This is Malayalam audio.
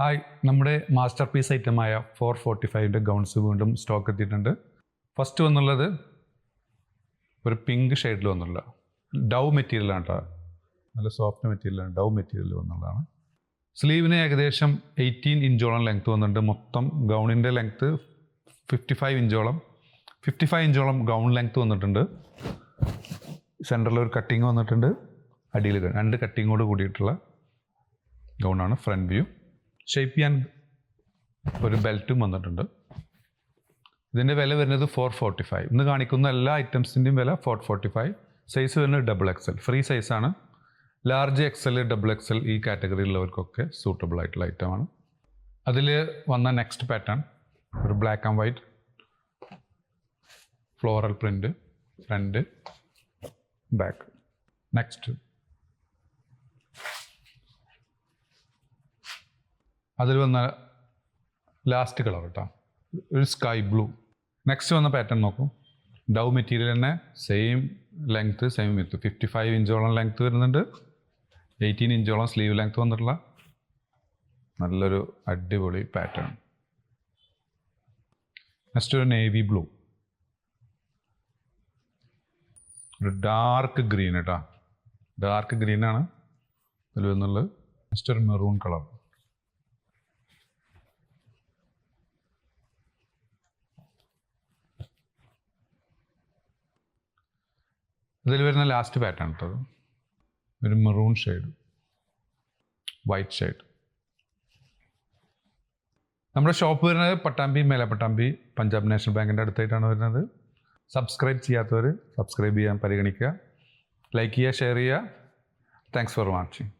ഹായ് നമ്മുടെ മാസ്റ്റർ പീസ് ഐറ്റമായ ഫോർ ഫോർട്ടി ഫൈവിന്റെ ഗൗൺസ് വീണ്ടും സ്റ്റോക്ക് എത്തിയിട്ടുണ്ട്. ഫസ്റ്റ് വന്നുള്ളത് ഒരു പിങ്ക് ഷെയ്ഡിൽ വന്നുള്ള ഡൗ മെറ്റീരിയലാണ് കേട്ടോ നല്ല സോഫ്റ്റ് മെറ്റീരിയലാണ് ഡൗ മെറ്റീരിയൽ വന്നുള്ളതാണ്. സ്ലീവിന് ഏകദേശം എയ്റ്റീൻ ഇഞ്ചോളം ലെങ്ത് വന്നിട്ടുണ്ട്. മൊത്തം ഗൗണിന്റെ ലെങ്ത്ത് ഫിഫ്റ്റി ഫൈവ് ഇഞ്ചോളം. ഫിഫ്റ്റി ഫൈവ് ഇഞ്ചോളം ഗൗൺ ലെങ്ത്ത് വന്നിട്ടുണ്ട്. സെന്ററിൽ ഒരു കട്ടിങ് വന്നിട്ടുണ്ട്. അടിയിൽ രണ്ട് കട്ടിങ്ങോട് കൂടിയിട്ടുള്ള ഗൗണാണ് ഫ്രണ്ട് വ്യൂ ഷേപ്പ് ചെയ്യാൻ ഒരു ബെൽറ്റും വന്നിട്ടുണ്ട്. ഇതിന്റെ വില വരുന്നത് ഫോർ ഫോർട്ടി ഫൈവ് ഇന്ന് കാണിക്കുന്ന എല്ലാ ഐറ്റംസിന്റെയും വില ഫോർ ഫോർട്ടി ഫൈവ് സൈസ് വരുന്നത് ഡബിൾ എക്സൽ ഫ്രീ സൈസാണ് ലാർജ് എക്സൽ ഡബിൾ എക്സൽ ഈ കാറ്റഗറിയിലുള്ളവർക്കൊക്കെ സൂട്ടബിൾ ആയിട്ടുള്ള ഐറ്റമാണ് അതിൽ വന്ന നെക്സ്റ്റ് പാറ്റേൺ ഒരു black and white floral print front back next അതിൽ വന്ന ലാസ്റ്റ് കളർ കേട്ടോ ഒരു സ്കൈ ബ്ലൂ നെക്സ്റ്റ് വന്ന പാറ്റേൺ നോക്കും. ഡൗ മെറ്റീരിയൽ തന്നെ same length same with fifty five ഇഞ്ചോളം length വരുന്നുണ്ട്. എയ്റ്റീൻ ഇഞ്ചോളം സ്ലീവ് ലെങ്ത്ത് വന്നിട്ടുള്ള നല്ലൊരു അടിപൊളി പാറ്റേൺ നെക്സ്റ്റ് ഒരു നേവി ബ്ലൂ ഒരു ഡാർക്ക് ഗ്രീൻ കേട്ടോ ഡാർക്ക് ഗ്രീനാണ് അതിൽ വന്നുള്ളത് നെക്സ്റ്റ് ഒരു മെറൂൺ കളർ ഇതിൽ വരുന്ന ലാസ്റ്റ് പാറ്റേൺ കേട്ടോ ഒരു മെറൂൺ ഷെയ്ഡ് വൈറ്റ് ഷെയ്ഡ് നമ്മുടെ ഷോപ്പ് വരുന്നത് പട്ടാമ്പി മേലപ്പട്ടാമ്പി പഞ്ചാബ് നാഷണൽ ബാങ്കിന്റെ അടുത്തായിട്ടാണ് വരുന്നത്. സബ്സ്ക്രൈബ് ചെയ്യാത്തവർ സബ്സ്ക്രൈബ് ചെയ്യാൻ പരിഗണിക്കുക. ലൈക്ക് ചെയ്യുക ഷെയർ ചെയ്യുക. Thanks for watching